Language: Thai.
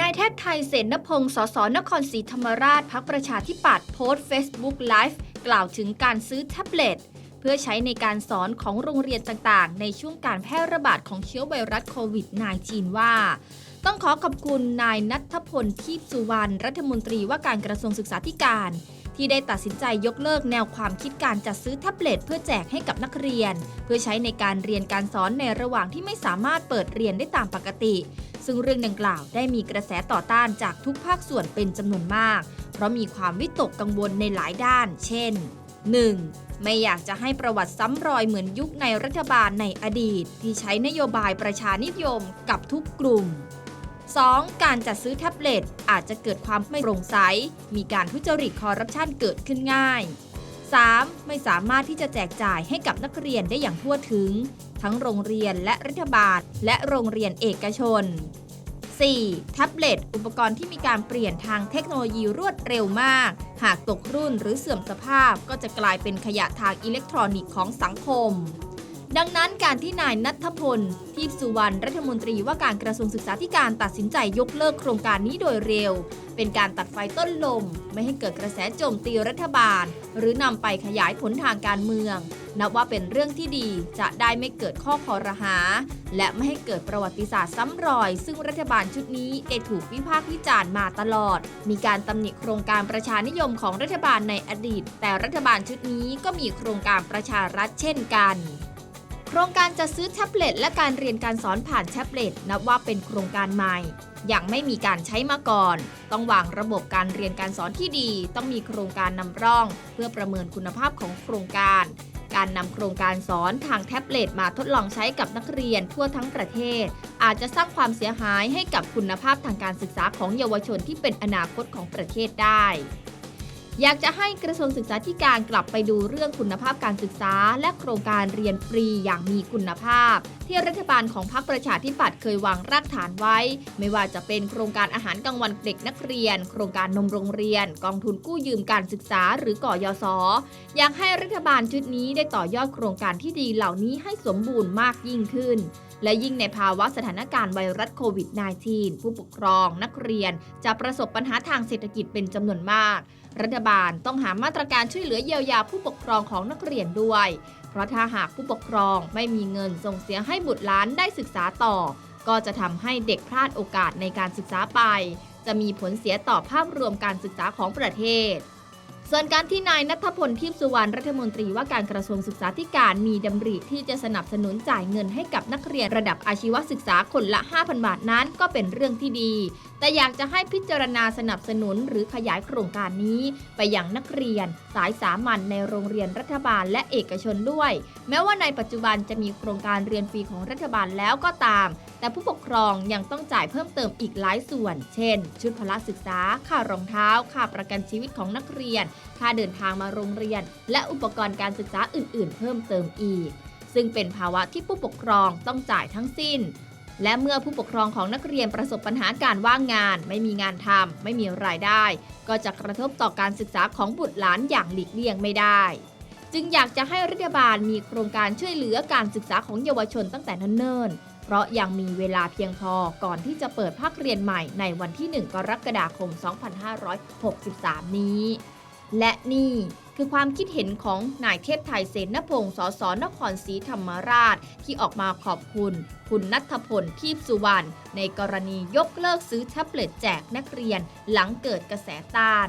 นายแทบไทยเสนพงศ์สสนครศรีธรรมราชพักประชาธิปัตย์โพสต์ Facebook Live กล่าวถึงการซื้อแท็บเล็ต เพื่อใช้ในการสอนของโรงเรียนต่างๆ ในช่วงการแพร่ระบาดของเชื้อไวรัสโควิด -19 ว่า ต้องขอขอบคุณนายนัทพลทีพสุวรรณรัฐมนตรีว่าการกระทรวงศึกษาธิการ ที่ได้ตัดสินใจยกเลิกแนวความคิดการจัดซื้อแท็บเล็ตเพื่อแจกให้กับนักเรียน เพื่อใช้ในการเรียนการสอนในระหว่างที่ไม่สามารถเปิดเรียนได้ตามปกติ ซึ่งเรื่องดังกล่าวได้มีกระแสต่อต้านจากทุกภาคส่วนเป็นจำนวนมาก เพราะมีความวิตกกังวลในหลายด้าน เช่น 1. ไม่อยากจะให้ประวัติซ้ำรอยเหมือนยุคในรัฐบาลในอดีต ที่ใช้นโยบายประชานิยมกับทุกกลุ่ม 2. การจัดซื้อแท็บเล็ตอาจจะเกิดความไม่โปร่งใส มีการทุจริตคอร์รัปชันเกิดขึ้นง่าย 3. ไม่สามารถที่จะแจกจ่ายให้กับนักเรียนได้อย่างทั่วถึง ทั้งโรงเรียนและรัฐบาล และโรงเรียนเอกชน 4. แท็บเล็ตอุปกรณ์ที่มีการเปลี่ยนทางเทคโนโลยีรวดเร็วมาก หากตกรุ่นหรือเสื่อมสภาพก็จะกลายเป็นขยะทางอิเล็กทรอนิกส์ของสังคม ดังนั้นการที่นายนัทพล ทีพสุวรรณรัฐมนตรีว่าการกระทรวงศึกษาธิการตัดสินใจยกเลิกโครงการนี้โดยเร็ว เป็นการตัดไฟต้นลม ไม่ให้เกิดกระแสโจมตีรัฐบาล หรือนำไปขยายผลทางการเมือง นับว่าเป็นเรื่องที่ดีจะได้ไม่เกิดข้อคอรหา และไม่ให้เกิดประวัติศาสตร์ซ้ำรอย ซึ่งรัฐบาลชุดนี้ได้ถูกวิพากษ์วิจารณ์มาตลอด มีการตำหนิโครงการประชานิยมของรัฐบาลในอดีต แต่รัฐบาลชุดนี้ก็มีโครงการประชารัฐเช่นกัน โครงการจะซื้อแท็บเล็ตและการเรียนการสอนผ่านแท็บเล็ตนับว่าเป็นโครงการใหม่ยังไม่มีการใช้มาก่อน ต้องวางระบบการเรียนการสอนที่ดี ต้องมีโครงการนำร่อง เพื่อประเมินคุณภาพของโครงการ การนำโครงการสอนทางแท็บเล็ตมาทดลองใช้กับนักเรียนทั่วทั้งประเทศ อาจจะสร้างความเสียหายให้กับคุณภาพทางการศึกษาของเยาวชนที่เป็นอนาคตของประเทศได้ อยากจะให้กระทรวงศึกษาธิการกลับไปดูเรื่องคุณภาพการศึกษา และโครงการเรียนฟรีอย่างมีคุณภาพ ที่รัฐบาลของพรรคประชาธิปัตย์เคยวางรากฐานไว้ ไม่ว่าจะเป็นโครงการอาหารกลางวันเด็กนักเรียน โครงการนมโรงเรียน กองทุนกู้ยืมการศึกษาหรือก่อยศอยากให้รัฐบาลชุดนี้ได้ต่อยอดโครงการที่ดีเหล่านี้ให้สมบูรณ์มากยิ่งขึ้น และยิ่งในภาวะสถานการณ์ไวรัสโควิด -19 ผู้ปกครองนักเรียนจะประสบปัญหาทางเศรษฐกิจเป็นจำนวนมาก รัฐบาลต้องหามาตรการช่วยเหลือเยียวยาผู้ปกครองของนักเรียนด้วย เพราะถ้าหากผู้ปกครองไม่มีเงินส่งเสียให้บุตรหลานได้ศึกษาต่อ ก็จะทำให้เด็กพลาดโอกาสในการศึกษาไป จะมีผลเสียต่อภาพรวมการศึกษาของประเทศ ส่วนการที่นายนัทพลทิพสุวรรณรัฐมนตรีว่าการกระทรวงศึกษาธิการมีดำริที่จะสนับสนุนจ่ายเงินให้กับนักเรียนระดับอาชีวศึกษาคนละ 5,000 บาทนั้นก็เป็นเรื่องที่ดี แต่อยากจะให้พิจารณาสนับสนุนหรือขยายโครงการนี้ ไปยังนักเรียน สายสามัญในโรงเรียนรัฐบาลและเอกชนด้วย แม้ว่าในปัจจุบันจะมีโครงการเรียนฟรีของรัฐบาลแล้วก็ตาม แต่ผู้ปกครองยังต้องจ่ายเพิ่มเติมอีกหลายส่วน เช่น ชุดพละศึกษาค่ารองเท้าค่าประกันชีวิตของนักเรียนค่าเดินทางมาโรงเรียน และอุปกรณ์การศึกษาอื่น ๆ เพิ่มเติมอีก ซึ่งเป็นภาวะที่ผู้ปกครองต้องจ่ายทั้งสิ้น และเมื่อผู้ปกครองของนักเรียนประสบปัญหาการว่างงาน ไม่มีงานทำไม่มีรายได้ ก็จะกระทบต่อการศึกษาของบุตรหลานอย่างหลีกเลี่ยงไม่ได้ จึงอยากจะให้รัฐบาลมีโครงการช่วยเหลือการศึกษาของเยาวชนตั้งแต่เนิ่นๆเพราะยังมีเวลาเพียงพอก่อนที่จะเปิดภาคเรียนใหม่ในวันที่ 1 กรกฎาคม 2563 นี้ และนี่คือความคิดเห็นของนายเทพไทยเสนพงศ์สสนครศรีธรรมราช ที่ออกมาขอบคุณ คุณนัทพลทีพสุวรรณในกรณียกเลิกซื้อแท็บเล็ตแจกนักเรียนหลังเกิดกระแสต้าน